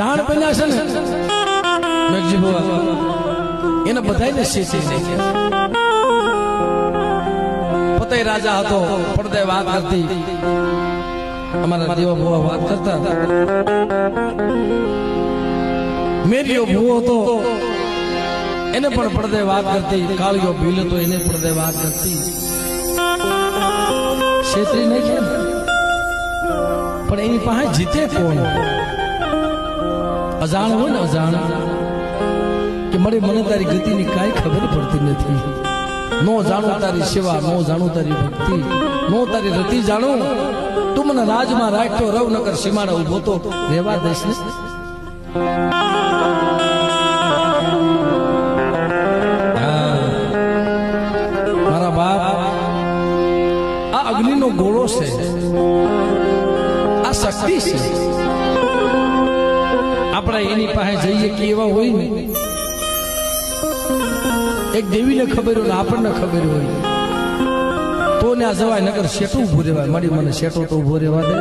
જાણ બન્યા છે ને? મેઘજી બાબા એને બધાને પોતે રાજા હતો, પડદે વાત કરતી. અમારા દેવા ભુવા વાત કરતા. મેરિયો ભુવો હતો, એને પણ પડદે વાત કરતી. કાળિયો ભીલ હતો, એને પડદે વાત કરતી. છેતરી નહીં પણ એની પાસે જીતે કોણ? અજાણ હોય ને અજાણ, કે મળી મને તારી ગતિની કાંઈ ખબર પડતી નથી. નો જાણું તારી સેવા, નો જાણું તારી ભક્તિ, નો તારી રતિ જાણું. તું મને રાજમાં રાખતો રવ સીમાડા ઊભો તો રેવા દેશ ને. મારા બાપ, આ અગ્નિનો ગોળો છે. આ શક્તિ છે. આપણે એની પાસે જઈએ કે એવા હોય ને, એક દેવીને ખબર હોય આપણને ખબર હોય. તો ને આ જવાય નગર શેટું ઉભું રહેવાય. મળી મને શેટો તો ઊભો રહેવા દે.